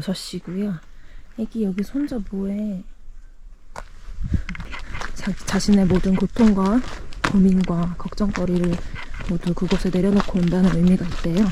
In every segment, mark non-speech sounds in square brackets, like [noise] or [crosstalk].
홀라 지금은 6시고요. 애기 여기 손자 뭐해? 자, 자신의 모든 고통과 고민과 걱정거리를 모두 그곳에 내려놓고 온다는 의미가 있대요.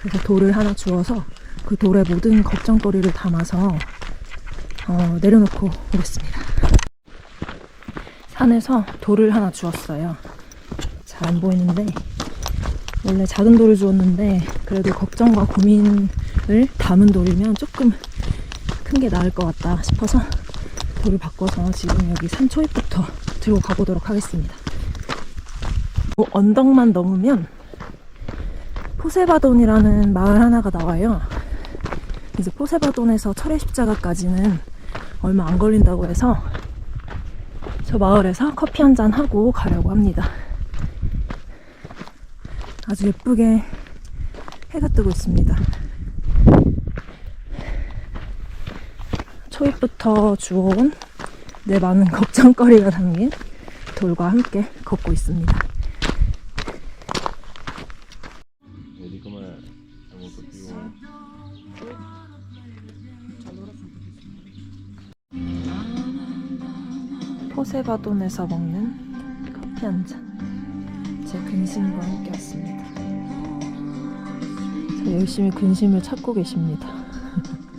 그래서 돌을 하나 주어서 그 돌에 모든 걱정거리를 담아서 어, 내려놓고 오겠습니다. 산에서 돌을 하나 주었어요. 잘 안 보이는데 원래 작은 돌을 주었는데 그래도 걱정과 고민 을 담은 돌이면 조금 큰 게 나을 것 같다 싶어서 돌을 바꿔서 지금 여기 산 초입부터 들고 가보도록 하겠습니다. 뭐 언덕만 넘으면 포세바돈이라는 마을 하나가 나와요. 이제 포세바돈에서 철의 십자가까지는 얼마 안 걸린다고 해서 저 마을에서 커피 한 잔 하고 가려고 합니다. 아주 예쁘게 해가 뜨고 있습니다. 초입부터 주워온 내 많은 [laughs] 걱정거리가 담긴 돌과 함께 걷고 있습니다. Più... 포세바돈에서 먹는 커피 한 잔. 제 근심과 함께 왔습니다. 저 열심히 근심을 찾고 계십니다. [laughs]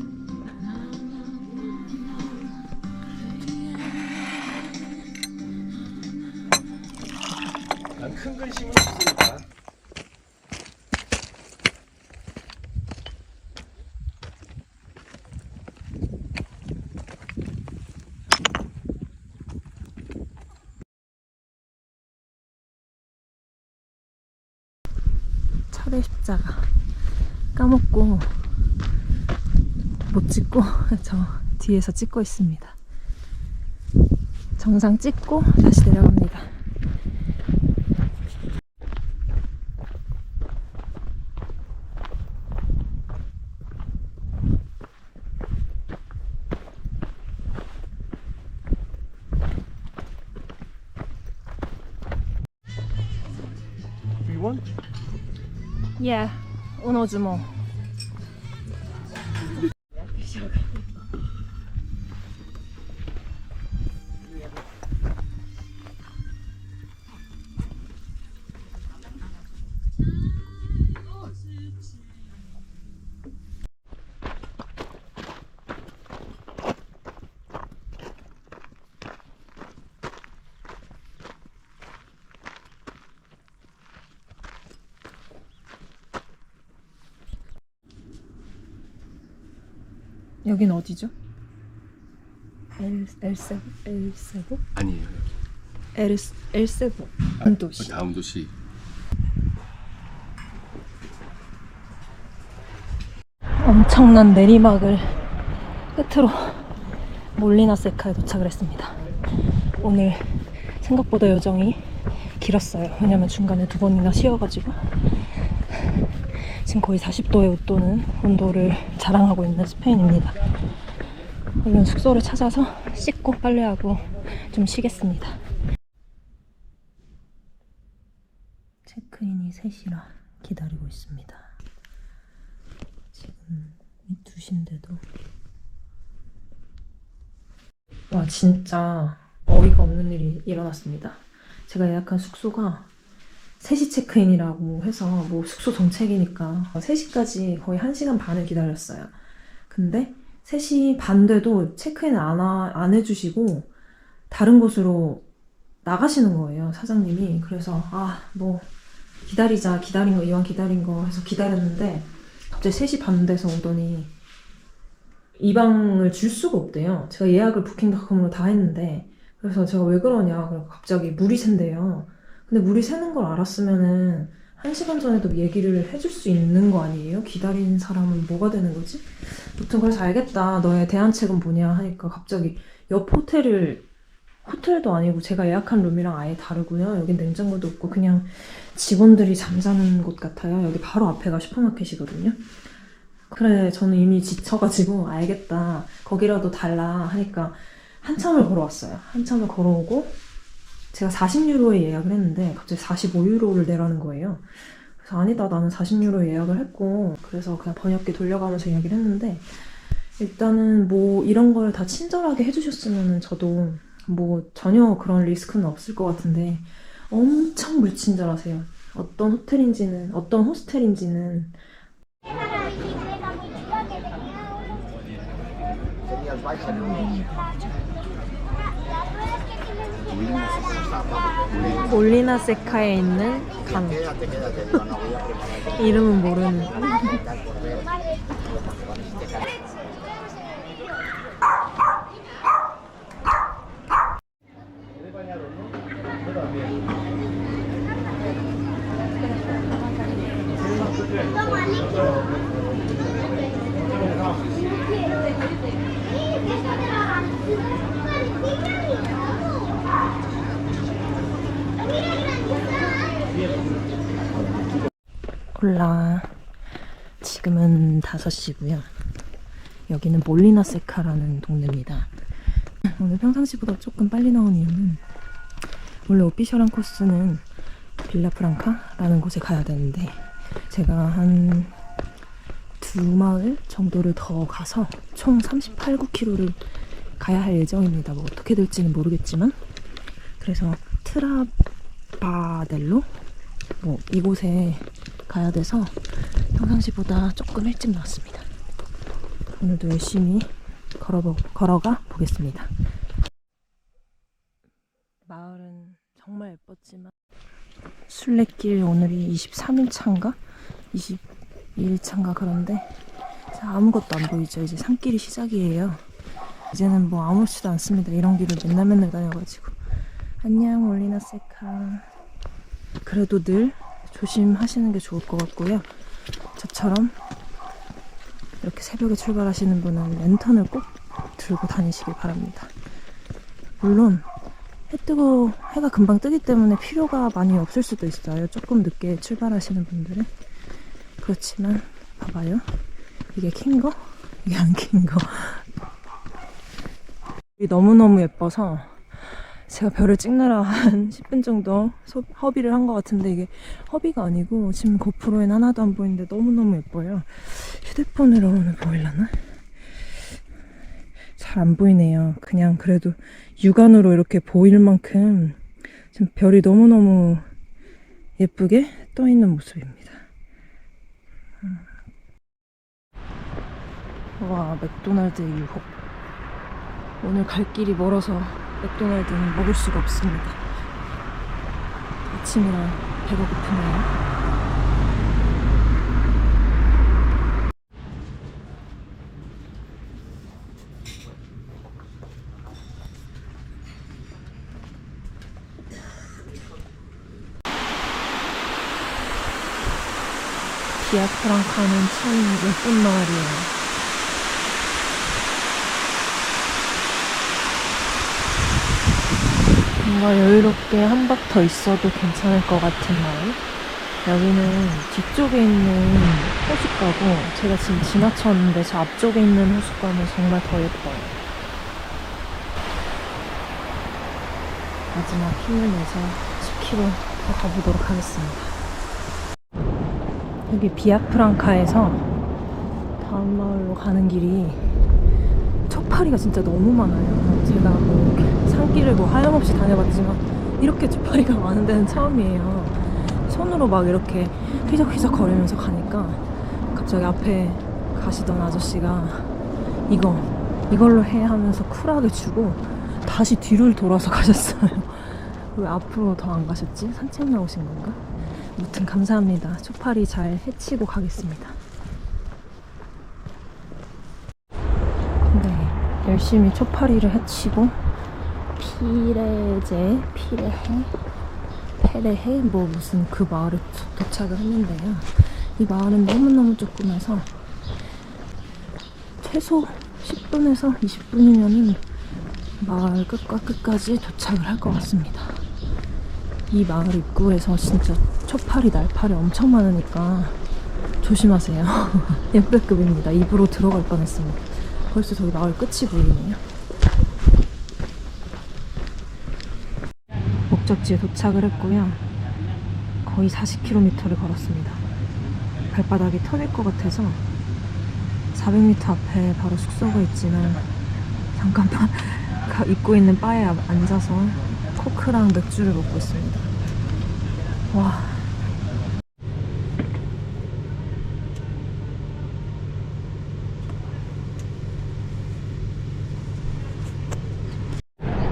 철의 십자가 까먹고 못 찍고 [laughs] 저 뒤에서 찍고 있습니다. 정상 찍고 다시 내려갑니다. 예, 우노 여긴 어디죠? 엘 엘세 엘세보 아니에요. 엘 엘세보 아, 한 도시. 다음 도시. 엄청난 내리막을 끝으로 몰리나 세카에 도착을 했습니다. 오늘 생각보다 여정이 길었어요. 왜냐면 중간에 두 번이나 쉬어가지고 지금 거의 40도에 웃도는 온도를 자랑하고 있는 스페인입니다. 얼른 숙소를 찾아서 씻고 빨래하고 좀 쉬겠습니다. 체크인이 3시라 기다리고 있습니다. 지금 2시인데도 와 진짜 어이가 없는 일이 일어났습니다. 제가 예약한 숙소가 3시 체크인이라고 해서 뭐 숙소 정책이니까 3시까지 거의 1시간 반을 기다렸어요. 근데 3시 반 돼도 체크인을 안, 하- 안 해주시고 다른 곳으로 나가시는 거예요, 사장님이. 그래서 아, 뭐 기다리자, 기다린 거, 이왕 기다린 거 해서 기다렸는데 갑자기 3시 반 돼서 오더니 이 방을 줄 수가 없대요. 제가 예약을 부킹닷컴으로 다 했는데 그래서 제가 왜 그러냐 갑자기 물이 샌대요. 근데 물이 새는 걸 알았으면은 한 시간 전에도 얘기를 해줄 수 있는 거 아니에요? 기다린 사람은 뭐가 되는 거지? 아무튼 그래서 알겠다. 너의 대안책은 뭐냐 하니까 갑자기 옆 호텔을 호텔도 아니고 제가 예약한 룸이랑 아예 다르고요. 여긴 냉장고도 없고 그냥 직원들이 잠자는 곳 같아요. 여기 바로 앞에가 슈퍼마켓이거든요. 그래, 저는 이미 지쳐가지고 알겠다. 거기라도 달라 하니까 한참을 걸어왔어요. 한참을 걸어오고 제가 40유로에 예약을 했는데 갑자기 45유로를 내라는 거예요. 그래서 아니다 나는 40유로 예약을 했고 그래서 그냥 번역기 돌려가면서 이야기를 했는데 일단은 뭐 이런 걸 다 친절하게 해주셨으면 저도 뭐 전혀 그런 리스크는 없을 것 같은데 엄청 불친절하세요. 어떤 호텔인지는 어떤 호스텔인지는 몰리나 세카에 있는 강. 이름은 모르는 콜라. 지금은 5시고요. 여기는 몰리나 세카라는 동네입니다. 오늘 평상시보다 조금 빨리 나온 이유는 원래 오피셜한 코스는 빌라 프랑카라는 곳에 가야 되는데 제가 한 두 마을 정도를 더 가서 총 38, 9km를 가야 할 예정입니다. 뭐 어떻게 될지는 모르겠지만 그래서 트라바델로 뭐 이곳에 가야 돼서 평상시보다 조금 일찍 나왔습니다. 오늘도 열심히 걸어보, 걸어가 보겠습니다. 마을은 정말 예뻤지만 순례길 오늘이 23일 차인가? 22일 차인가 그런데 자, 아무것도 안 보이죠. 이제 산길이 시작이에요. 이제는 뭐 아무렇지도 않습니다. 이런 길을 맨날 맨날 다녀가지고 안녕 올리나 세카 그래도 늘 조심하시는 게 좋을 것 같고요. 저처럼 이렇게 새벽에 출발하시는 분은 랜턴을 꼭 들고 다니시길 바랍니다. 물론 해 뜨고 해가 금방 뜨기 때문에 필요가 많이 없을 수도 있어요. 조금 늦게 출발하시는 분들은 그렇지만 봐봐요. 이게 킨 거, 이게 안 킨 거. [laughs] 너무 너무 예뻐서 제가 별을 찍느라 한 [laughs] 10분 정도 소- 허비를 한 것 같은데 이게 허비가 아니고 지금 고프로엔 하나도 안 보이는데 너무너무 예뻐요. 휴대폰으로는 보이려나? 잘 안 보이네요. 그냥 그래도 육안으로 이렇게 보일 만큼 지금 별이 너무너무 예쁘게 떠 있는 모습입니다. 음. 와, 맥도날드 유혹. 오늘 갈 길이 멀어서 맥도날드는 먹을 수가 없습니다. 아침이라 배가 고프네요. 비아프랑카는 참 예쁜 마을이에요. 뭔가 여유롭게 한 박 더 있어도 괜찮을 것 같은 마을. 여기는 뒤쪽에 있는 호숫가고 제가 지금 지나쳤는데 저 앞쪽에 있는 호숫가는 정말 더 예뻐요. 마지막 힘을 내서 10km 더 가보도록 하겠습니다. 여기 비아프랑카에서 다음 마을로 가는 길이 초파리가 진짜 너무 많아요. 제가 뭐 산길을 뭐 하염없이 다녀봤지만 이렇게 초파리가 [laughs] 많은 데는 처음이에요. 손으로 막 이렇게 휘적휘적 거리면서 가니까 갑자기 앞에 가시던 아저씨가 이거 이걸로 해 하면서 쿨하게 주고 다시 뒤를 돌아서 [laughs] 가셨어요. 왜 앞으로 더 안 가셨지? 산책 나오신 건가? 아무튼 감사합니다. 초파리 잘 해치고 가겠습니다. 네, 열심히 초파리를 해치고 피레제, 피레해, 페레해 뭐 무슨 그 마을에 도- 도착을 했는데요. 이 마을은 너무너무 조그매서 최소 10분에서 20분이면은 마을 끝과 끝까지 도착을 할 것 같습니다. 이 마을 입구에서 진짜 초파리, 날파리 엄청 많으니까 조심하세요. [laughs] 역대급입니다. 입으로 들어갈 뻔했습니다. 벌써 저기 마을 끝이 보이네요. 목적지에 도착을 했고요. 거의 40km를 걸었습니다. 발바닥이 터질 것 같아서 400m 앞에 바로 숙소가 있지만 잠깐만 [laughs] 가- 입고 있는 바에 앉아서 코크랑 맥주를 먹고 있습니다. 와.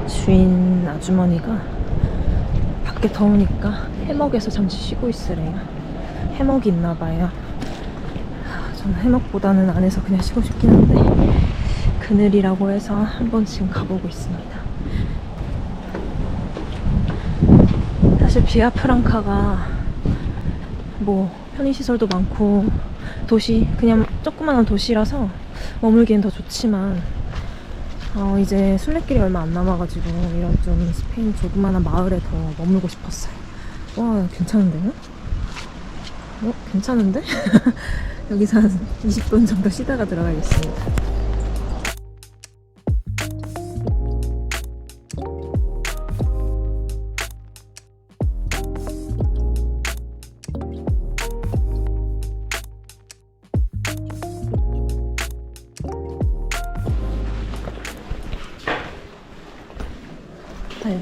주인 아주머니가 밖에 더우니까 해먹에서 잠시 쉬고 있으래요. 해먹이 있나 봐요. 하, 저는 해먹보다는 안에서 그냥 쉬고 싶긴 한데 그늘이라고 해서 한 번쯤 가보고 있습니다. 사실 비아프랑카가 뭐 편의시설도 많고 도시 그냥 조그마한 도시라서 머물기엔 더 좋지만 어, 이제 순례길이 얼마 안 남아가지고 이런 좀 스페인 조그마한 마을에 더 머물고 싶었어요. 와 괜찮은데요? 어 괜찮은데? [laughs] 여기서 한 20분 정도 쉬다가 들어가겠습니다.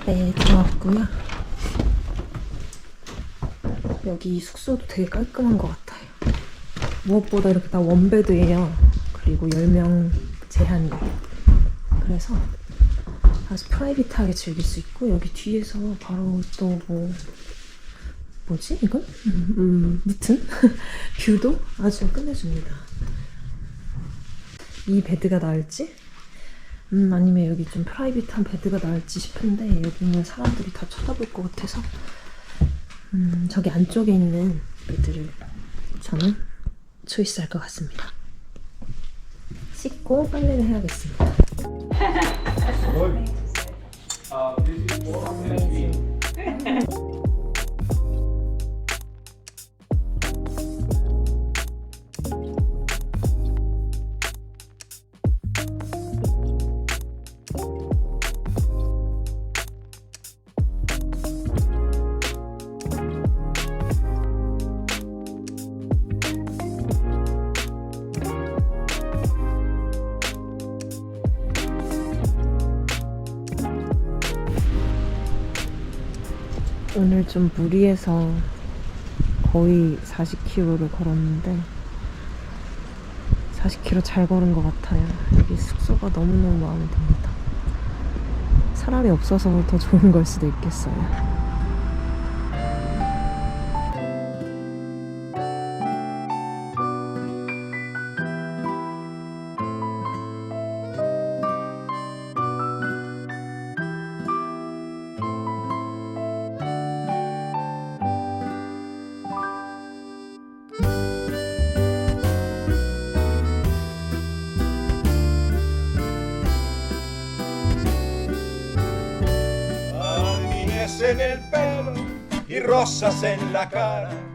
발베 들어왔고요. 여기 숙소도 되게 깔끔한 것 같아요. 무엇보다 이렇게 다 원베드예요. 그리고 10명 제한이에요. 그래서 아주 프라이빗하게 즐길 수 있고 여기 뒤에서 바로 또 뭐 뭐지 이건? 음, 음 무튼 [laughs] 뷰도 아주 끝내줍니다. 이 베드가 나을지 음, 아니면 여기 좀 프라이빗한 베드가 나을지 싶은데 여기는 사람들이 다 쳐다볼 것 같아서 음, 저기 안쪽에 있는 베드를 저는 초이스할 것 같습니다. 씻고 빨래를 해야겠습니다. [laughs] 오늘 좀 무리해서 거의 40km를 걸었는데 40km 잘 걸은 것 같아요. 여기 숙소가 너무너무 마음에 듭니다. 사람이 없어서 더 좋은 걸 수도 있겠어요. El pelo y rosas en la cara.